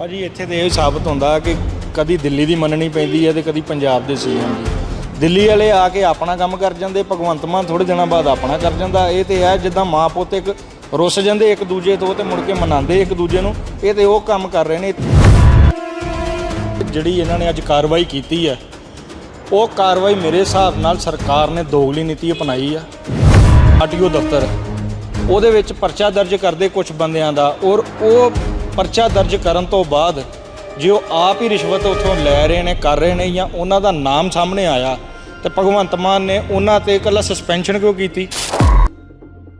ਭਾਜੀ, ਇੱਥੇ ਤੇ ਇਹ ਸਾਬਤ ਹੁੰਦਾ ਕਿ ਕਦੀ ਦਿੱਲੀ ਦੀ ਮੰਨਣੀ ਪੈਂਦੀ ਹੈ ਤੇ ਕਦੀ ਪੰਜਾਬ ਦੇ ਸੀਐਮ ਦੀ ਦਿੱਲੀ ਵਾਲੇ ਆ ਕੇ ਆਪਣਾ ਕੰਮ ਕਰ ਜਾਂਦੇ, ਭਗਵੰਤ ਮਾਨ ਥੋੜੇ ਦਿਨਾਂ ਬਾਅਦ ਆਪਣਾ ਕਰ ਜਾਂਦਾ। ਇਹ ਤੇ ਹੈ, ਜਿੱਦਾਂ ਮਾਂ ਪੁੱਤ ਇੱਕ ਰੁੱਸ ਜਾਂਦੇ ਇੱਕ ਦੂਜੇ ਤੋਂ ਤੇ ਮੁੜ ਕੇ ਮਨਾਉਂਦੇ ਇੱਕ ਦੂਜੇ ਨੂੰ, ਇਹ ਤੇ ਉਹ ਕੰਮ ਕਰ ਰਹੇ ਨੇ। ਜਿਹੜੀ ਇਹਨਾਂ ਨੇ ਅੱਜ ਕਾਰਵਾਈ ਕੀਤੀ ਹੈ, ਉਹ ਕਾਰਵਾਈ ਮੇਰੇ ਹਿਸਾਬ ਨਾਲ ਸਰਕਾਰ ਨੇ ਦੋਗਲੀ ਨੀਤੀ ਅਪਣਾਈ ਆ। ਆਰਟੀਓ ਦਫ਼ਤਰ, ਉਹਦੇ ਵਿੱਚ ਪਰਚਾ ਦਰਜ ਕਰਦੇ ਕੁਝ ਬੰਦਿਆਂ ਦਾ ਔਰ ਉਹ ਪਰਚਾ ਦਰਜ ਕਰਨ ਤੋਂ ਬਾਅਦ ਜੇ ਉਹ ਆਪ ਹੀ ਰਿਸ਼ਵਤ ਉੱਥੋਂ ਲੈ ਰਹੇ ਨੇ, ਕਰ ਰਹੇ ਨੇ ਜਾਂ ਉਹਨਾਂ ਦਾ ਨਾਮ ਸਾਹਮਣੇ ਆਇਆ, ਤੇ ਭਗਵੰਤ ਮਾਨ ਨੇ ਉਹਨਾਂ ਤੇ ਇਕੱਲਾ ਸਸਪੈਂਸ਼ਨ ਕਿਉਂ ਕੀਤੀ?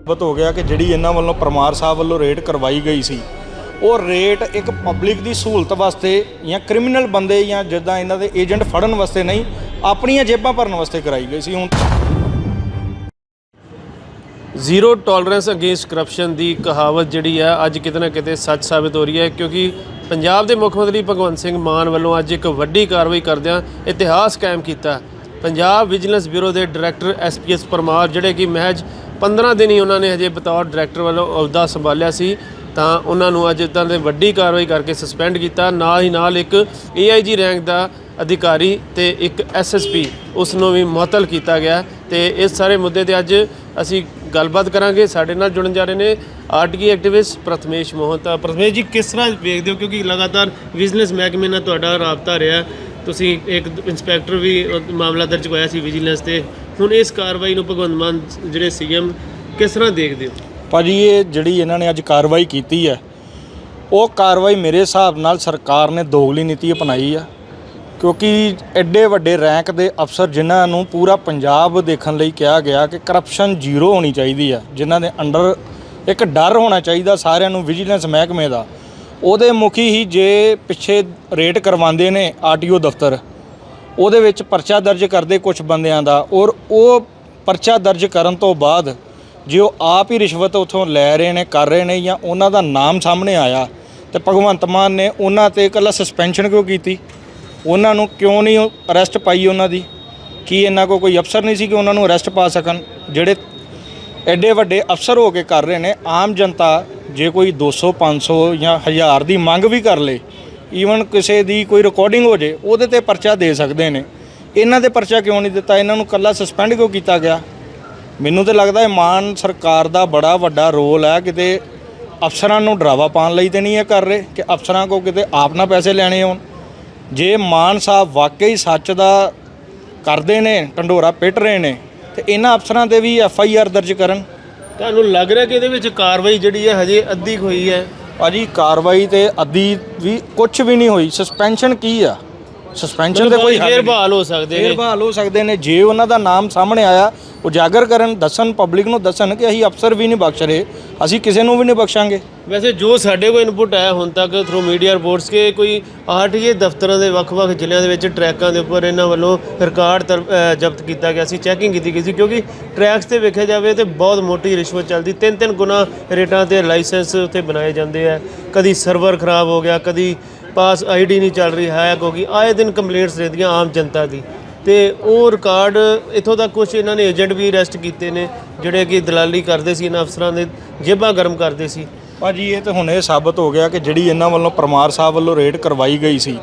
ਬਤ ਹੋ ਗਿਆ ਕਿ ਜਿਹੜੀ ਇਹਨਾਂ ਵੱਲੋਂ ਪਰਮਾਰ ਸਾਹਿਬ ਵੱਲੋਂ ਰੇਟ ਕਰਵਾਈ ਗਈ ਸੀ, ਉਹ ਰੇਟ ਇੱਕ ਪਬਲਿਕ ਦੀ ਸਹੂਲਤ ਵਾਸਤੇ ਜਾਂ ਕ੍ਰਿਮੀਨਲ ਬੰਦੇ ਜਾਂ ਜਿੱਦਾਂ ਇਹਨਾਂ ਦੇ ਏਜੰਟ ਫੜਨ ਵਾਸਤੇ ਨਹੀਂ, ਆਪਣੀਆਂ ਜੇਬਾਂ ਭਰਨ ਵਾਸਤੇ ਕਰਾਈ ਗਈ ਸੀ। ਹੁਣ ਜ਼ੀਰੋ ਟੋਲਰੈਂਸ ਅਗੇਂਸਟ ਕਰਪਸ਼ਨ ਦੀ ਕਹਾਵਤ ਜਿਹੜੀ ਹੈ ਅੱਜ ਕਿਤੇ ਨਾ ਕਿਤੇ ਸੱਚ ਸਾਬਿਤ ਹੋ ਰਹੀ ਹੈ, ਕਿਉਂਕਿ ਪੰਜਾਬ ਦੇ ਮੁੱਖ ਮੰਤਰੀ ਭਗਵੰਤ ਸਿੰਘ ਮਾਨ ਵੱਲੋਂ ਅੱਜ ਇੱਕ ਵੱਡੀ ਕਾਰਵਾਈ ਕਰਦਿਆਂ ਇਤਿਹਾਸ ਕਾਇਮ ਕੀਤਾ ਪੰਜਾਬ ਵਿਜੀਲੈਂਸ ਬਿਊਰੋ ਦੇ ਡਾਇਰੈਕਟਰ ਐਸਪੀਐਸ ਪਰਮਾਰ, ਜਿਹੜੇ ਕਿ ਮਹਿਜ 15 ਦਿਨ ਹੀ ਉਹਨਾਂ ਨੇ ਹਜੇ ਬਤੌਰ ਡਾਇਰੈਕਟਰ ਵੱਲੋਂ ਅਹੁਦਾ ਸੰਭਾਲਿਆ ਸੀ, ਤਾਂ ਉਹਨਾਂ ਨੂੰ ਅੱਜ ਇਦਾਂ ਦੇ ਵੱਡੀ ਕਾਰਵਾਈ ਕਰਕੇ ਸਸਪੈਂਡ ਕੀਤਾ। ਨਾਲ ਹੀ ਨਾਲ ਇੱਕ ਏਆਈਜੀ ਰੈਂਕ ਦਾ ਅਧਿਕਾਰੀ ਤੇ ਇੱਕ ਐਸਐਸਪੀ ਉਸ ਨੂੰ ਵੀ ਮੁਅੱਤਲ ਕੀਤਾ ਗਿਆ ਤੇ ਇਸ ਸਾਰੇ ਮੁੱਦੇ ਤੇ ਅੱਜ ਅਸੀਂ ਗੱਲਬਾਤ ਕਰਾਂਗੇ। ਸਾਡੇ ਨਾਲ ਜੁੜਨ ਜਾ ਰਹੇ ਨੇ ਆਰਟੀਆਈ ਐਕਟਿਵਿਸਟ ਪ੍ਰਥਮੇਸ਼ ਮੋਹਨ ਤਾਂ ਪ੍ਰਥਮੇਸ਼ ਜੀ, ਕਿਸ ਤਰ੍ਹਾਂ ਵੇਖਦੇ ਹੋ? ਕਿਉਂਕਿ ਲਗਾਤਾਰ ਬਿਜ਼ਨਸ ਮਹਿਕਮੇ ਨਾਲ ਤੁਹਾਡਾ ਰਾਬਤਾ ਰਿਹਾ। ਤੁਸੀਂ ਇੱਕ ਇੰਸਪੈਕਟਰ ਵੀ ਮਾਮਲਾ ਦਰਜ ਹੋਇਆ ਸੀ ਵਿਜੀਲੈਂਸ ਤੇ। ਹੁਣ ਇਸ ਕਾਰਵਾਈ ਨੂੰ ਭਗਵੰਤ ਮਾਨ ਜਿਹੜੇ ਸੀਐਮ, ਕਿਸ ਤਰ੍ਹਾਂ ਦੇਖਦੇ ਹੋ? ਭਾਜੀ, ਇਹ ਜਿਹੜੀ ਇਹਨਾਂ ਨੇ ਅੱਜ ਕਾਰਵਾਈ ਕੀਤੀ ਹੈ, ਉਹ ਕਾਰਵਾਈ ਮੇਰੇ ਹਿਸਾਬ ਨਾਲ ਸਰਕਾਰ ਨੇ ਦੋਗਲੀ ਨੀਤੀ ਅਪਣਾਈ ਆ। ਕਿਉਂਕਿ ਐਡੇ ਵੱਡੇ ਰੈਂਕ ਦੇ ਅਫਸਰ ਜਿਨ੍ਹਾਂ ਨੂੰ ਪੂਰਾ ਪੰਜਾਬ ਦੇਖਣ ਲਈ ਕਿਹਾ ਗਿਆ ਕਿ ਕਰਪਸ਼ਨ ਜ਼ੀਰੋ ਹੋਣੀ ਚਾਹੀਦੀ ਆ, ਜਿਨ੍ਹਾਂ ਦੇ ਅੰਡਰ ਇੱਕ ਡਰ ਹੋਣਾ ਚਾਹੀਦਾ ਸਾਰਿਆਂ ਨੂੰ ਵਿਜੀਲੈਂਸ ਮਹਿਕਮੇ ਦਾ। ਉਹਦੇ ਮੁਖੀ ਹੀ ਜੇ ਪਿੱਛੇ ਰੇਟ ਕਰਵਾਉਂਦੇ ਨੇ ਆਰਟੀਓ ਦਫ਼ਤਰ, ਉਹਦੇ ਵਿੱਚ ਪਰਚਾ ਦਰਜ ਕਰਦੇ ਕੁਝ ਬੰਦਿਆਂ ਦਾ ਔਰ ਉਹ ਪਰਚਾ ਦਰਜ ਕਰਨ ਤੋਂ ਬਾਅਦ ਜੇ ਉਹ ਆਪ ਹੀ ਰਿਸ਼ਵਤ ਉੱਥੋਂ ਲੈ ਰਹੇ ਨੇ, ਕਰ ਰਹੇ ਨੇ ਜਾਂ ਉਹਨਾਂ ਦਾ ਨਾਮ ਸਾਹਮਣੇ ਆਇਆ ਤੇ ਭਗਵੰਤ ਮਾਨ ਨੇ ਉਹਨਾਂ ਤੇ ਇਕੱਲਾ ਸਸਪੈਂਸ਼ਨ ਕਿਉਂ ਕੀਤੀ? ਉਹਨਾਂ ਨੂੰ ਕਿਉਂ ਨਹੀਂ ਅਰੈਸਟ ਪਾਈ ਉਹਨਾਂ ਦੀ? ਕੀ ਇਹਨਾਂ ਕੋ ਕੋਈ ਅਫਸਰ ਨਹੀਂ ਸੀ ਕਿ ਉਹਨਾਂ ਨੂੰ ਅਰੈਸਟ ਪਾ ਸਕਣ? ਜਿਹੜੇ ਐਡੇ ਵੱਡੇ ਅਫਸਰ ਹੋ ਕੇ ਕਰ ਰਹੇ ਨੇ, ਆਮ ਜਨਤਾ ਜੇ ਕੋਈ 200 500 ਜਾਂ 1000 ਦੀ ਮੰਗ ਵੀ ਕਰ ਲੇ ਈਵਨ ਕਿਸੇ ਦੀ ਕੋਈ ਰਿਕਾਰਡਿੰਗ ਹੋ ਜੇ, ਉਹਦੇ ਤੇ ਪਰਚਾ ਦੇ ਸਕਦੇ ਨੇ। ਇਹਨਾਂ 'ਤੇ ਪਰਚਾ ਕਿਉਂ ਨਹੀਂ ਦਿੱਤਾ? ਇਹਨਾਂ ਨੂੰ ਕੱਲਾ ਸਸਪੈਂਡ ਕਿਉਂ ਕੀਤਾ ਗਿਆ? ਮੈਨੂੰ ਤੇ ਲੱਗਦਾ ਹੈ ਮਾਨ ਸਰਕਾਰ ਦਾ ਬੜਾ ਵੱਡਾ ਰੋਲ ਹੈ, ਕਿਤੇ ਅਫਸਰਾਂ ਨੂੰ ਡਰਾਵਾ ਪਾਉਣ ਲਈ ਤੇ ਨਹੀਂ ਇਹ ਕਰ ਰਹੇ, ਕਿ ਅਫਸਰਾਂ ਕੋ ਕਿਤੇ ਆਪ ਨਾ ਪੈਸੇ ਲੈਣੇ ਹੋਣ। ਜੇ ਮਾਨ ਸਾਹਿਬ ਵਾਕਈ ਸੱਚ ਦਾ ਕਰਦੇ ਨੇ ਢੰਡੋਰਾ ਪਿੱਟ ਰਹੇ ਨੇ ਤੇ ਇਹਨਾਂ ਅਫਸਰਾਂ ਤੇ ਵੀ ਐਫ ਆਈ ਆਰ ਦਰਜ ਕਰਨ? ਤੁਹਾਨੂੰ ਲੱਗ ਰਿਹਾ ਕਿ ਇਹਦੇ ਵਿੱਚ ਕਾਰਵਾਈ ਜਿਹੜੀ ਹੈ ਹਜੇ ਅੱਧੀ ਹੋਈ ਹੈ? ਭਾਜੀ ਕਾਰਵਾਈ ਤੇ ਅੱਧੀ ਵੀ ਕੁਝ ਵੀ ਨਹੀਂ ਹੋਈ। ਸਸਪੈਂਸ਼ਨ ਕੀ ਆ? ਸਸਪੈਂਸ਼ਨ ਦੇ ਕੋਈ ਹੱਲ ਫੇਰ ਨਹੀਂ। ਬਹਾਲ ਹੋ ਸਕਦੇ ਫੇਰ ਨੇ ਬਹਾਲ ਹੋ ਸਕਦੇ ਨੇ। ਜੇ ਉਹਨਾਂ ਦਾ ਨਾਮ ਸਾਹਮਣੇ ਆਇਆ ਉਜਾਗਰ ਕਰਨ ਦੱਸਣ ਪਬਲਿਕ ਨੂੰ ਦੱਸਣ ਕਿ ਅਸੀਂ ਅਫਸਰ ਵੀ ਨਹੀਂ ਬਖਸ਼ ਰਹੇ ਅਸੀਂ ਕਿਸੇ ਨੂੰ ਵੀ ਨਹੀਂ ਬਖਸ਼ਾਂਗੇ। ਵੈਸੇ ਜੋ ਸਾਡੇ ਕੋਲ ਇਨਪੁਟ ਆਇਆ ਹੁਣ ਤੱਕ ਥਰੂ ਮੀਡੀਆ ਰਿਪੋਰਟਸ ਕਿ ਕੋਈ ਆਰਟੀਏ ਦਫ਼ਤਰਾਂ ਦੇ ਵੱਖ-ਵੱਖ ਜ਼ਿਲ੍ਹਿਆਂ ਦੇ ਵਿੱਚ ਟਰੈਕਾਂ ਦੇ ਉੱਪਰ ਇਹਨਾਂ ਵੱਲੋਂ ਰਿਕਾਰਡ ਤਰ- ਅ, ਜ਼ਬਤ ਕੀਤਾ ਗਿਆ ਸੀ ਚੈਕਿੰਗ ਕੀਤੀ ਗਈ ਸੀ ਕਿਉਂਕਿ ਟਰੈਕਸ ਤੇ ਵੇਖਿਆ ਜਾਵੇ ਤੇ ਬਹੁਤ ਮੋਟੀ ਰਿਸ਼ਵਤ ਚੱਲਦੀ। ਤਿੰਨ ਤਿੰਨ ਗੁਣਾ ਰੇਟਾਂ ਤੇ ਲਾਇਸੈਂਸ ਉੱਤੇ ਬਣਾਏ ਜਾਂਦੇ ਆ। ਕਦੀ ਸਰਵਰ ਖਰਾਬ ਹੋ ਗਿਆ ਕਦੀ ਪਾਸ ਆਈਡੀ ਨਹੀਂ ਚੱਲ ਰਹੀ ਹੈ ਕਿਉਂਕਿ ਆਏ ਦਿਨ ਕੰਪਲੇਂਟਸ ਰਹਿੰਦੀਆਂ ਆਮ ਜਨਤਾ ਦੀ। ਤੇ ਉਹ ਰਿਕਾਰਡ ਇਥੋਂ ਤੱਕ ਕੁਝ ਇਹਨਾਂ ਨੇ ਏਜੰਟ ਵੀ ਅਰੈਸਟ ਕੀਤੇ ਨੇ, ਜਿਹੜੇ ਕਿ ਦਲਾਲੀ ਕਰਦੇ ਸੀ ਇਹਨਾਂ ਅਫਸਰਾਂ ਦੇ, ਜੇਬਾਂ ਗਰਮ ਕਰਦੇ ਸੀ। ਭਾਜੀ, ਇਹ ਤਾਂ ਹੁਣ ਇਹ ਸਾਬਤ ਹੋ ਗਿਆ ਕਿ ਜਿਹੜੀ ਇਹਨਾਂ ਵੱਲੋਂ ਪਰਮਾਰ ਸਾਹਿਬ ਵੱਲੋਂ ਰੇਟ ਕਰਵਾਈ ਗਈ ਸੀ,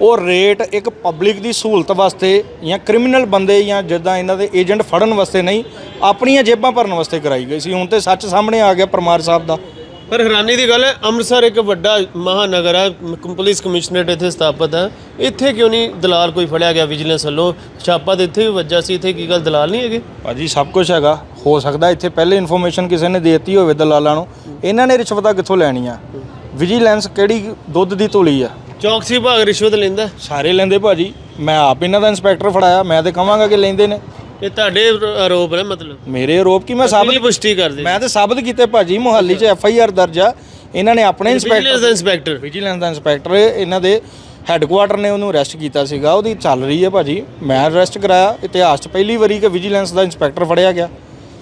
ਉਹ ਰੇਟ ਇੱਕ ਪਬਲਿਕ ਦੀ ਸਹੂਲਤ ਵਾਸਤੇ ਜਾਂ ਕ੍ਰਿਮੀਨਲ ਬੰਦੇ ਜਾਂ ਜਿੱਦਾਂ ਇਹਨਾਂ ਦੇ ਏਜੰਟ ਫੜਨ ਵਾਸਤੇ ਨਹੀਂ, ਆਪਣੀਆਂ ਜੇਬਾਂ ਭਰਨ ਵਾਸਤੇ ਕਰਾਈ ਗਈ ਸੀ। ਹੁਣ ਤੇ ਸੱਚ ਸਾਹਮਣੇ ਆ ਗਿਆ ਪਰਮਾਰ ਸਾਹਿਬ ਦਾ। ਪਰ ਹੈਰਾਨੀ ਦੀ ਗੱਲ ਹੈ ਅੰਮ੍ਰਿਤਸਰ ਇੱਕ ਵੱਡਾ ਮਹਾਨਗਰ ਹੈ ਮ- ਪੁਲਿਸ ਕਮਿਸ਼ਨਰੇਟ ਇੱਥੇ ਸਥਾਪਿਤ ਹੈ। ਇੱਥੇ ਕਿਉਂ ਨਹੀਂ ਦਲਾਲ ਕੋਈ ਫੜਿਆ ਗਿਆ ਵਿਜੀਲੈਂਸ ਵੱਲੋਂ? ਛਾਪਾ ਤੇ ਇੱਥੇ ਵੀ ਵੱਜਾ ਸੀ ਇੱਥੇ ਕੀ ਗੱਲ ਦਲਾਲ ਨਹੀਂ ਹੈਗੇ? ਭਾਜੀ ਸਭ ਕੁਝ ਹੈਗਾ। ਹੋ ਸਕਦਾ ਇੱਥੇ ਪਹਿਲੇ ਇਨਫੋਰਮੇਸ਼ਨ ਕਿਸੇ ਨੇ ਦੇਤੀ ਹੋਵੇ ਦਲਾਲਾਂ ਨੂੰ। ਇਹਨਾਂ ਨੇ ਰਿਸ਼ਵਤਾਂ ਕਿੱਥੋਂ ਲੈਣੀਆਂ? ਵਿਜੀਲੈਂਸ ਕਿਹੜੀ ਦੁੱਧ ਦੀ ਧੂਲੀ ਆ? ਚੌਕਸੀ ਵਿਭਾਗ ਰਿਸ਼ਵਤ ਲੈਂਦਾ ਸਾਰੇ ਲੈਂਦੇ ਭਾਜੀ। ਮੈਂ ਆਪ ਇਹਨਾਂ ਦਾ ਇੰਸਪੈਕਟਰ ਫੜਾਇਆ ਮੈਂ ਤੇ ਕਹਾਂਗਾ ਕਿ ਲੈਂਦੇ ਨੇ। ਇਹ ਤੁਹਾਡੇ ਆਰੋਪ ਨੇ ਮਤਲਬ? ਮੇਰੇ ਆਰੋਪ ਕੀ? ਮੈਂ ਸਾਬਤ ਪੁਸ਼ਟੀ ਕਰਦੇ ਮੈਂ ਤੇ ਸਾਬਤ ਕੀਤੇ ਭਾਜੀ ਮੁਹੱਲੀ 'ਚ ਐਫ ਆਈ ਆਰ ਦਰਜ ਆ। ਇਹਨਾਂ ਨੇ ਆਪਣੇ ਵਿਜੀਲੈਂਸ ਇੰਸਪੈਕਟਰ ਦਾ ਇੰਸਪੈਕਟਰ ਵਿਜੀਲੈਂਸ ਦਾ ਇੰਸਪੈਕਟਰ ਇਹਨਾਂ ਦੇ ਹੈੱਡਕੁਆਟਰ ਨੇ ਉਹਨੂੰ ਅਰੈਸਟ ਕੀਤਾ ਸੀਗਾ। ਉਹਦੀ ਚੱਲ ਰਹੀ ਹੈ ਭਾਜੀ। ਮੈਂ ਅਰੈਸਟ ਕਰਾਇਆ। ਇਤਿਹਾਸ 'ਚ ਪਹਿਲੀ ਵਾਰੀ ਕਿ ਵਿਜੀਲੈਂਸ ਦਾ ਇੰਸਪੈਕਟਰ ਫੜਿਆ ਗਿਆ।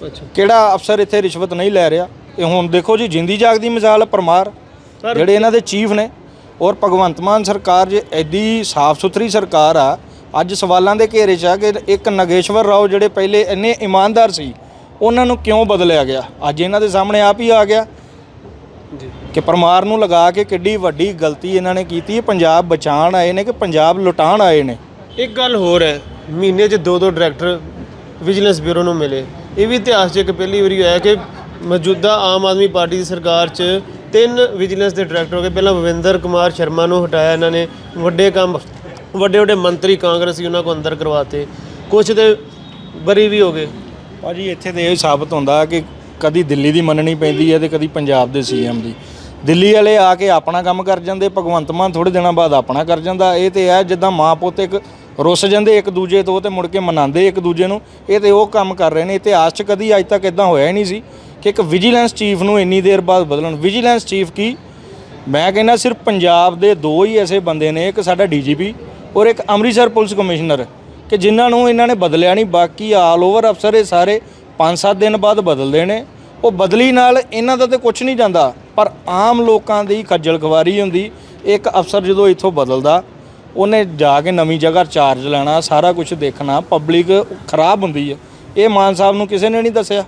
ਅੱਛਾ। ਕਿਹੜਾ ਅਫਸਰ ਇੱਥੇ ਰਿਸ਼ਵਤ ਨਹੀਂ ਲੈ ਰਿਹਾ? ਇਹ ਹੁਣ ਦੇਖੋ ਜੀ ਜਿੰਦੀ ਜਾਗਦੀ ਮਿਸਾਲ ਪਰਮਾਰ। ਜਿਹੜੇ ਇਹਨਾਂ ਦੇ ਚੀਫ ਨੇ। ਔਰ ਭਗਵੰਤ ਮਾਨ ਸਰਕਾਰ ਜੇ ਐਡੀ ਸਾਫ਼ ਸੁਥਰੀ ਸਰਕਾਰ ਆ ਅੱਜ ਸਵਾਲਾਂ ਦੇ ਘੇਰੇ 'ਚ ਆ ਕਿ ਇੱਕ ਨਗੇਸ਼ਵਰ ਰਾਓ ਜਿਹੜੇ ਪਹਿਲੇ ਇੰਨੇ ਇਮਾਨਦਾਰ ਸੀ ਉਹਨਾਂ ਨੂੰ ਕਿਉਂ ਬਦਲਿਆ ਗਿਆ? ਅੱਜ ਇਹਨਾਂ ਦੇ ਸਾਹਮਣੇ ਆਪ ਹੀ ਆ ਗਿਆ। ਜੀ। ਕਿ ਪਰਮਾਰ ਨੂੰ ਲਗਾ ਕੇ ਕਿੱਡੀ ਵੱਡੀ ਗਲਤੀ ਇਹਨਾਂ ਨੇ ਕੀਤੀ ਹੈ ਪੰਜਾਬ ਬਚਾਉਣ ਆਏ ਨੇ ਕਿ ਪੰਜਾਬ ਲੁਟਾਉਣ ਆਏ ਨੇ? ਇੱਕ ਗੱਲ ਹੋਰ ਹੈ ਮਹੀਨੇ 'ਚ ਦੋ ਦੋ ਡਾਇਰੈਕਟਰ ਵਿਜੀਲੈਂਸ ਬਿਊਰੋ ਨੂੰ ਮਿਲੇ। ਇਹ ਵੀ ਇਤਿਹਾਸ 'ਚ ਇੱਕ ਪਹਿਲੀ ਵਾਰੀ ਹੋਇਆ ਕਿ ਮੌਜੂਦਾ ਆਮ ਆਦਮੀ ਪਾਰਟੀ ਦੀ ਸਰਕਾਰ 'ਚ ਤਿੰਨ ਵਿਜੀਲੈਂਸ ਦੇ ਡਾਇਰੈਕਟਰ ਹੋ ਗਏ। ਪਹਿਲਾਂ ਭਵਿੰਦਰ ਕੁਮਾਰ ਸ਼ਰਮਾ ਨੂੰ ਹਟਾਇਆ ਇਹਨਾਂ ਨੇ ਵੱਡੇ ਕੰਮ ਵੱਡੇ ਵੱਡੇ ਮੰਤਰੀ ਕਾਂਗਰਸੀ ਉਹਨਾਂ ਕੋ ਅੰਦਰ ਕਰਵਾਤੇ। ਕੁਝ ਤੇ ਬਰੀ ਵੀ ਹੋ ਗਏ। ਭਾਜੀ, ਇੱਥੇ ਤੇ ਇਹ ਸਾਬਤ ਹੁੰਦਾ ਕਿ ਕਦੀ ਦਿੱਲੀ ਦੀ ਮੰਨਣੀ ਪੈਂਦੀ ਹੈ ਤੇ ਕਦੀ ਪੰਜਾਬ ਦੇ ਸੀਐਮ ਦੀ। ਦਿੱਲੀ ਵਾਲੇ ਆ ਕੇ ਆਪਣਾ ਕੰਮ ਕਰ ਜਾਂਦੇ, ਭਗਵੰਤ ਮਾਨ ਥੋੜੇ ਦਿਨਾਂ ਬਾਅਦ ਆਪਣਾ ਕਰ ਜਾਂਦਾ। ਇਹ ਤੇ ਹੈ, ਜਿੱਦਾਂ ਮਾਂ ਪੁੱਤ ਇੱਕ ਰੁੱਸ ਜਾਂਦੇ ਇੱਕ ਦੂਜੇ ਤੋਂ ਤੇ ਮੁੜ ਕੇ ਮਨਾਉਂਦੇ ਇੱਕ ਦੂਜੇ ਨੂੰ, ਇਹ ਤੇ ਉਹ ਕੰਮ ਕਰ ਰਹੇ ਨੇ। ਇਤਿਹਾਸ 'ਚ ਕਦੀ ਅੱਜ ਤੱਕ ਇਦਾਂ ਹੋਇਆ ਹੀ ਨਹੀਂ ਸੀ ਕਿ ਇੱਕ ਵਿਜੀਲੈਂਸ ਚੀਫ ਨੂੰ ਇੰਨੀ ਦੇਰ ਬਾਅਦ ਬਦਲਣ। ਵਿਜੀਲੈਂਸ ਚੀਫ ਕੀ? ਮੈਂ ਕਹਿੰਦਾ ਸਿਰਫ ਪੰਜਾਬ ਦੇ ਦੋ ਹੀ ਐਸੇ ਬੰਦੇ ਨੇ, ਇੱਕ ਸਾਡਾ ਡੀਜੀਪੀ ਔਰ ਇੱਕ ਅੰਮ੍ਰਿਤਸਰ ਪੁਲਿਸ ਕਮਿਸ਼ਨਰ, ਕਿ ਜਿਨ੍ਹਾਂ ਨੂੰ ਇਹਨਾਂ ਨੇ ਬਦਲਿਆ ਨਹੀਂ, ਬਾਕੀ ਆਲ ਓਵਰ ਅਫਸਰ ਇਹ ਸਾਰੇ 5-7 ਦਿਨ ਬਾਅਦ ਬਦਲਦੇ ਨੇ। ਉਹ ਬਦਲੀ ਨਾਲ ਇਹਨਾਂ ਦਾ ਤੇ ਕੁਝ ਨਹੀਂ ਜਾਂਦਾ, ਪਰ ਆਮ ਲੋਕਾਂ ਦੀ ਖੱਜਲ ਖਵਾਰੀ ਹੁੰਦੀ, ਇੱਕ ਅਫਸਰ ਜਦੋਂ ਇੱਥੋਂ ਬਦਲਦਾ, ਉਹਨੇ ਜਾ ਕੇ ਨਵੀਂ ਜਗ੍ਹਾ ਚਾਰਜ ਲੈਣਾ, ਸਾਰਾ ਕੁਝ ਦੇਖਣਾ ਪਬਲਿਕ ਖਰਾਬ ਹੁੰਦੀ ਹੈ। ਇਹ ਮਾਨ ਸਾਹਿਬ ਨੂੰ ਕਿਸੇ ਨੇ ਨਹੀਂ ਦੱਸਿਆ।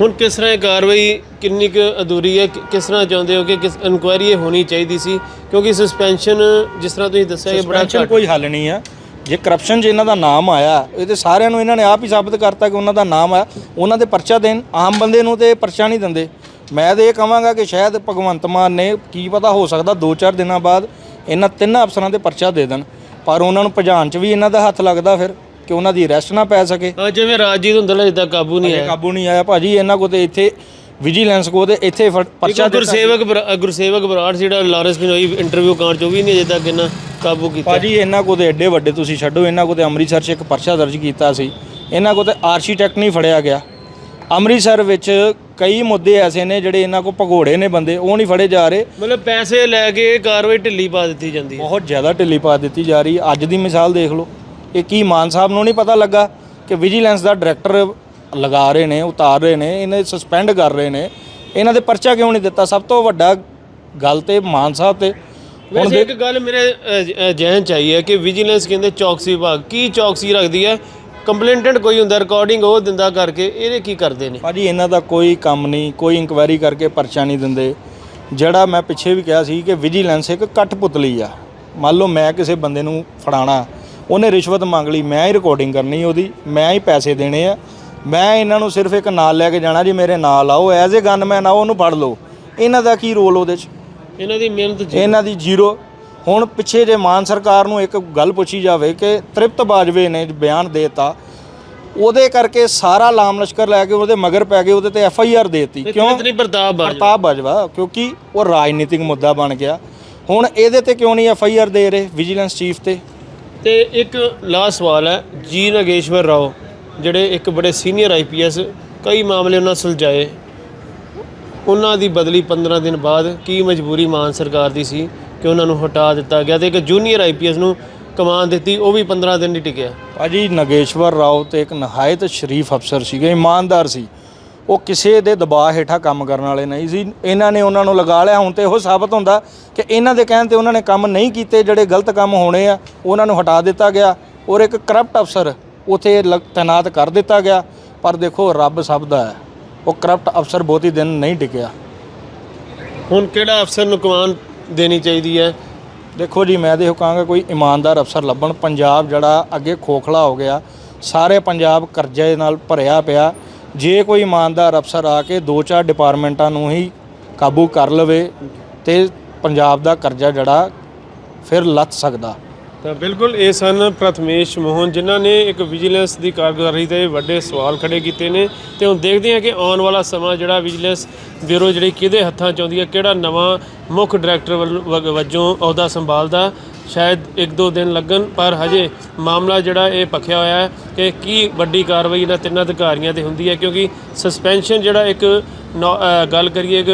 ਹੁਣ ਕਿਸ ਤਰ੍ਹਾਂ ਇਹ ਕਾਰਵਾਈ ਕਿੰਨੀ ਕੁ ਅਧੂਰੀ ਹੈ? ਕਿ- ਕਿਸ ਤਰ੍ਹਾਂ ਚਾਹੁੰਦੇ ਹੋ ਕਿ ਕਿਸ ਇਨਕੁਆਇਰੀ ਇਹ ਹੋਣੀ ਚਾਹੀਦੀ ਸੀ? ਕਿਉਂਕਿ ਸਸਪੈਂਸ਼ਨ ਜਿਸ ਤਰ੍ਹਾਂ ਤੁਸੀਂ ਦੱਸਿਆ ਇਹ ਬੜਾ ਸਸਪੈਂਸ਼ਨ ਘੱਟ ਕੋਈ ਹੱਲ ਨਹੀਂ ਆ। ਜੇ ਕਰਪਸ਼ਨ 'ਚ ਇਹਨਾਂ ਦਾ ਨਾਮ ਆਇਆ ਇਹ ਤੇ ਸਾਰਿਆਂ ਨੂੰ ਇਹਨਾਂ ਨੇ ਆਪ ਹੀ ਸਾਬਤ ਕਰਤਾ ਕਿ ਉਹਨਾਂ ਦਾ ਨਾਮ ਆ। ਉਹਨਾਂ ਦੇ ਪਰਚਾ ਦੇਣ ਆਮ ਬੰਦੇ ਨੂੰ ਤੇ ਪਰਚਾ ਨਹੀਂ ਦਿੰਦੇ। ਮੈਂ ਤੇ ਇਹ ਕਹਾਂਗਾ ਕਿ ਸ਼ਾਇਦ ਭਗਵੰਤ ਮਾਨ ਨੇ ਕੀ ਪਤਾ ਹੋ ਸਕਦਾ 2-4 ਦਿਨਾਂ ਬਾਅਦ ਇਹਨਾਂ ਤਿੰਨਾਂ ਅਫਸਰਾਂ ਦੇ ਪਰਚਾ ਦੇ ਦੇਣ। ਪਰ ਉਹਨਾਂ ਨੂੰ ਭਜਾਉਣ 'ਚ ਵੀ ਇਹਨਾਂ ਦਾ ਹੱਥ ਲੱਗਦਾ ਫਿਰ। ਕਿ ਉਹਨਾਂ ਦੀ ਅਰੈਸਟ ਨਾ ਪੈ ਸਕੇ। ਜਿਵੇਂ ਰਾਜਜੀਤ ਹੁੰਦਲਾ ਜਿੱਦਾਂ ਕਾਬੂ ਨਹੀਂ ਇਹ ਆਇਆ। ਕਾਬੂ ਨਹੀਂ ਆਇਆ। ਭਾਜੀ ਇਹਨਾਂ ਕੋ ਤੇ ਇੱਥੇ ਵਿਜੀਲੈਂਸ ਕੋ ਤੇ ਇੱਥੇ ਪਰਚਾ ਇੱਕ ਗੁਰਸੇਵਕ ਬਰਾ- ਗੁਰਸੇਵਕ ਬਰਾੜ ਜਿਹੜਾ ਲਾਰੈਂਸ ਬਿਨੋਈ ਇੰਟਰਵਿਊ ਕਾਰ ਚੋਂ ਵੀ ਨਹੀਂ ਅਜੇ ਤੱਕ ਇਹਨਾਂ ਕਾਬੂ ਕੀਤਾ। ਭਾਜੀ ਇਹਨਾਂ ਕੋ ਤੇ ਐਡੇ ਵੱਡੇ ਤੁਸੀਂ ਛੱਡੋ ਇਹਨਾਂ ਕੋ ਤੇ ਅੰਮ੍ਰਿਤਸਰ 'ਚ ਇੱਕ ਪਰਚਾ ਦਰਜ ਕੀਤਾ ਸੀ। ਇਹਨਾਂ ਕੋ ਤੇ ਆਰਕੀਟੈਕਟ ਨਹੀਂ ਫੜਿਆ ਗਿਆ। ਅੰਮ੍ਰਿਤਸਰ ਵਿੱਚ ਕਈ ਮੁੱਦੇ ਐਸੇ ਨੇ ਜਿਹੜੇ ਇਹਨਾਂ ਕੋ ਭਗੋੜੇ ਨੇ ਬੰਦੇ ਉਹ ਨਹੀਂ ਫੜੇ ਜਾ ਰਹੇ। ਮਤਲਬ ਪੈਸੇ ਲੈ ਕੇ ਕਾਰਵਾਈ ਢਿੱਲੀ ਪਾ ਦਿੱਤੀ ਜਾਂਦੀ ਹੈ। ਬਹੁਤ ਜ਼ਿਆਦਾ ਢਿੱਲੀ ਪਾ ਦਿੱਤੀ ਜਾ ਰਹੀ। ਅੱਜ ਦੀ ਮਿਸਾਲ ਦੇਖ ਲਓ। ਇਹ ਕੀ ਮਾਨ ਸਾਹਿਬ ਨੂੰ ਨਹੀਂ ਪਤਾ ਲੱਗਾ ਕਿ ਵਿਜੀਲੈਂਸ ਦਾ ਡਾਇਰੈਕਟਰ ਲਗਾ ਰਹੇ ਨੇ ਉਤਾਰ ਰਹੇ ਨੇ ਇਹਨੇ ਸਸਪੈਂਡ ਕਰ ਰਹੇ ਨੇ। ਇਹਨਾਂ ਦੇ ਪਰਚਾ ਕਿਉਂ ਨਹੀਂ ਦਿੱਤਾ? ਸਭ ਤੋਂ ਵੱਡਾ ਗੱਲ ਤੇ ਮਾਨ ਸਾਹਿਬ ਤੇ। ਵੈਸੇ ਇੱਕ ਗੱਲ ਮੇਰੇ ਜ਼ਿਹਨ ਚ ਆਈ ਹੈ ਕਿ ਵਿਜੀਲੈਂਸ ਕਹਿੰਦੇ ਚੌਕਸੀ ਵਿਭਾਗ। ਕੀ ਚੌਕਸੀ ਰੱਖਦੀ ਹੈ? ਕੰਪਲੇਂਟੈਂਟ ਕੋਈ ਹੁੰਦਾ ਰਿਕਾਰਡਿੰਗ ਉਹ ਦਿੰਦਾ ਕਰਕੇ ਇਹਦੇ ਕੀ ਕਰਦੇ ਨੇ? ਭਾਜੀ ਇਹਨਾਂ ਦਾ ਕੋਈ ਕੰਮ ਨਹੀਂ ਕੋਈ ਇਨਕੁਆਇਰੀ ਕਰਕੇ ਪਰਚਾ ਨਹੀਂ ਦਿੰਦੇ। ਜਿਹੜਾ ਮੈਂ ਪਿੱਛੇ ਵੀ ਕਿਹਾ ਸੀ ਕਿ ਵਿਜੀਲੈਂਸ ਇੱਕ ਕਠਪੁਤਲੀ ਆ। ਮੰਨ ਲਓ ਮੈਂ ਕਿਸੇ ਬੰਦੇ ਨੂੰ ਫੜਾਣਾ ਉਹਨੇ ਰਿਸ਼ਵਤ ਮੰਗ ਲਈ ਮੈਂ ਹੀ ਰਿਕਾਰਡਿੰਗ ਕਰਨੀ ਉਹਦੀ ਮੈਂ ਹੀ ਪੈਸੇ ਦੇਣੇ ਆ। ਮੈਂ ਇਹਨਾਂ ਨੂੰ ਸਿਰਫ ਇੱਕ ਨਾਲ ਲੈ ਕੇ ਜਾਣਾ ਜੀ ਮੇਰੇ ਨਾਲ ਆਓ ਐਜ਼ ਏ ਗਨਮੈਨ ਆਓ ਉਹਨੂੰ ਫੜ ਲਓ। ਇਹਨਾਂ ਦਾ ਕੀ ਰੋਲ ਉਹਦੇ 'ਚ? ਇਹਨਾਂ ਦੀ ਮਿਹਨਤ ਜੀ ਇਹਨਾਂ ਦੀ ਜ਼ੀਰੋ। ਹੁਣ ਪਿੱਛੇ ਜੇ ਮਾਨ ਸਰਕਾਰ ਨੂੰ ਇੱਕ ਗੱਲ ਪੁੱਛੀ ਜਾਵੇ ਕਿ ਤ੍ਰਿਪਤ ਬਾਜਵੇ ਨੇ ਬਿਆਨ ਦੇਤਾ ਉਹਦੇ ਕਰਕੇ ਸਾਰਾ ਲਾਮ ਲਸ਼ਕਰ ਲੈ ਕੇ ਉਹਦੇ ਮਗਰ ਪੈ ਗਏ ਉਹਦੇ ਤੇ ਐਫ ਆਈ ਆਰ ਦੇਤੀ। ਕਿਉਂ? ਇਤਨੀ ਪ੍ਰਤਾਪ ਬਾਜ ਪ੍ਰਤਾਪ ਬਾਜਵਾ ਕਿਉਂਕਿ ਉਹ ਰਾਜਨੀਤਿਕ ਮੁੱਦਾ ਬਣ ਗਿਆ। ਹੁਣ ਇਹਦੇ ਤੇ ਕਿਉਂ ਨਹੀਂ ਐਫ ਆਈ ਆਰ ਦੇ ਰਹੇ ਵਿਜੀਲੈਂਸ ਚੀਫ ਤੇ? ਤੇ ਇੱਕ ਲਾਸਟ ਸਵਾਲ ਹੈ, ਜੀ ਨਗੇਸ਼ਵਰ ਰਾਓ, ਜਿਹੜੇ ਇੱਕ ਬੜੇ ਸੀਨੀਅਰ ਆਈਪੀਐਸ ਕਈ ਮਾਮਲੇ ਉਹਨਾਂ ਸੁਲਝਾਏ। ਉਹਨਾਂ ਦੀ ਬਦਲੀ 15 ਦਿਨ ਬਾਅਦ ਕੀ ਮਜਬੂਰੀ ਮਾਨ ਸਰਕਾਰ ਦੀ ਸੀ ਕਿ ਉਹਨਾਂ ਨੂੰ ਹਟਾ ਦਿੱਤਾ ਗਿਆ ਤੇ ਇੱਕ ਜੂਨੀਅਰ ਆਈਪੀਐਸ ਨੂੰ ਕਮਾਨ ਦਿੱਤੀ, ਉਹ ਵੀ 15 ਦਿਨ ਨਹੀਂ ਟਿਕਿਆ। ਭਾਜੀ, ਨਗੇਸ਼ਵਰ ਰਾਓ ਤੇ ਇੱਕ ਨਹਾਇਤ ਸ਼ਰੀਫ ਅਫਸਰ ਸੀਗੇ, ਇਮਾਨਦਾਰ ਸੀ। ਉਹ ਕਿਸੇ ਦੇ ਦਬਾਅ ਹੇਠਾਂ ਕੰਮ ਕਰਨ ਵਾਲੇ ਨਹੀਂ ਸੀ। ਇਹਨਾਂ ਨੇ ਉਹਨਾਂ ਨੂੰ ਲਗਾ ਲਿਆ। ਹੁਣ ਤੇ ਇਹੋ ਸਾਬਤ ਹੁੰਦਾ ਕਿ ਇਹਨਾਂ ਦੇ ਕਹਿਣ ਤੇ ਉਹਨਾਂ ਨੇ ਕੰਮ ਨਹੀਂ ਕੀਤੇ ਜਿਹੜੇ ਗਲਤ ਕੰਮ ਹੋਣੇ ਆ ਉਹਨਾਂ ਨੂੰ ਹਟਾ ਦਿੱਤਾ ਗਿਆ ਔਰ ਇੱਕ ਕਰਪਟ ਅਫਸਰ ਉਥੇ ਤੈਨਾਤ ਕਰ ਦਿੱਤਾ ਗਿਆ। ਪਰ ਦੇਖੋ ਰੱਬ ਸਭ ਦਾ ਹੈ। ਉਹ ਕਰਪਟ ਅਫਸਰ ਬਹੁਤੀ ਦਿਨ ਨਹੀਂ ਟਿਕਿਆ। ਹੁਣ ਕਿਹੜਾ ਅਫਸਰ ਨੂੰ ਕਮਾਨ ਦੇਣੀ ਚਾਹੀਦੀ ਹੈ? ਦੇਖੋ ਜੀ ਮੈਂ ਇਹ ਕਹਾਂਗਾ ਕੋਈ ਇਮਾਨਦਾਰ ਅਫਸਰ ਲੱਭਣ। ਪੰਜਾਬ ਜਿਹੜਾ ਅੱਗੇ ਖੋਖਲਾ ਹੋ ਗਿਆ ਸਾਰੇ ਪੰਜਾਬ ਕਰਜ਼ੇ ਨਾਲ ਭਰਿਆ ਪਿਆ। ਜੇ ਕੋਈ ਇਮਾਨਦਾਰ ਅਫਸਰ ਆ ਕੇ ਦੋ ਚਾਰ ਡਿਪਾਰਟਮੈਂਟਾਂ ਨੂੰ ਹੀ ਕਾਬੂ ਕਰ ਲਵੇ ਤੇ ਪੰਜਾਬ ਦਾ ਕਰਜ਼ਾ ਜਿਹੜਾ ਫਿਰ ਲੱਥ ਸਕਦਾ। ਤਾਂ ਬਿਲਕੁਲ ਇਹ ਸਨ ਪ੍ਰਥਮੇਸ਼ ਮੋਹਨ, ਜਿਨ੍ਹਾਂ ਨੇ ਇੱਕ ਵਿਜੀਲੈਂਸ ਦੀ ਕਾਰਗੁਜ਼ਾਰੀ ਤੇ ਵੱਡੇ ਸਵਾਲ ਖੜੇ ਕੀਤੇ ਨੇ ਤੇ ਹੁਣ ਦੇਖਦੇ ਹਾਂ ਕਿ ਆਉਣ ਵਾਲਾ ਸਮਾਂ ਜਿਹੜਾ ਵਿਜੀਲੈਂਸ ਬਿਊਰੋ ਜਿਹੜੀ ਕਿਹਦੇ ਹੱਥਾਂ 'ਚ ਆਉਂਦੀ ਹੈ, ਕਿਹੜਾ ਨਵਾਂ ਮੁੱਖ ਡਾਇਰੈਕਟਰ ਵੱਲ- ਵਗ- ਵਜੋਂ ਅਹੁਦਾ ਸੰਭਾਲਦਾ। ਸ਼ਾਇਦ ਇੱਕ ਦੋ ਦਿਨ ਲੱਗਣ, ਪਰ ਹਜੇ ਮਾਮਲਾ ਜਿਹੜਾ ਇਹ ਪੱਖਿਆ ਹੋਇਆ ਹੈ ਕਿ ਕੀ ਵੱਡੀ ਕਾਰਵਾਈ ਇਹਨਾਂ ਤਿੰਨਾਂ ਅਧਿਕਾਰੀਆਂ ਤੇ ਹੁੰਦੀ ਹੈ, ਕਿਉਂਕਿ ਸਸਪੈਂਸ਼ਨ ਜਿਹੜਾ ਇੱਕ ਨੌ- ਗੱਲ ਕਰੀਏ ਕਿ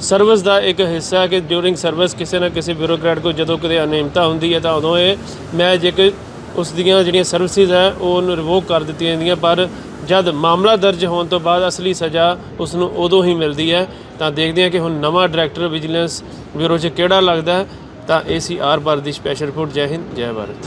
ਸਰਵਿਸ ਦਾ ਇੱਕ ਹਿੱਸਾ ਹੈ ਕਿ ਡਿਊਰਿੰਗ ਸਰਵਿਸ ਕਿਸੇ ਨਾ ਕਿਸੇ ਬਿਊਰੋਕਰੈਟ ਕੋ ਜਦੋਂ ਕਦੇ ਅਨਿਯਮਤਾ ਹੁੰਦੀ ਹੈ ਤਾਂ ਉਦੋਂ ਇਹ, ਮੈਂ ਜੇਕਰ ਉਸ ਦੀਆਂ ਜਿਹੜੀਆਂ ਸਰਵਿਸਿਜ਼ ਹੈ, ਉਹ ਉਹਨੂੰ ਰਿਵੋਕ ਕਰ ਦਿੱਤੀਆਂ ਜਾਂਦੀਆਂ, ਪਰ ਜਦ ਮਾਮਲਾ ਦਰਜ ਹੋਣ ਤੋਂ ਬਾਅਦ ਅਸਲੀ ਸਜ਼ਾ ਉਸ ਨੂੰ ਉਦੋਂ ਹੀ ਮਿਲਦੀ ਹੈ। ਤਾਂ ਦੇਖਦੇ ਹਾਂ ਕਿ ਹੁਣ ਨਵਾਂ ਡਾਇਰੈਕਟਰ ਵਿਜੀਲੈਂਸ ਬਿਊਰੋ 'ਚ ਕਿਹੜਾ ਲੱਗਦਾ ਤਾਂ ਏ ਸੀ ਆਰ ਭਾਰਤ ਦੀ ਸਪੈਸ਼ਲ ਰਿਪੋਰਟ ਜੈ ਹਿੰਦ ਜੈ ਭਾਰਤ।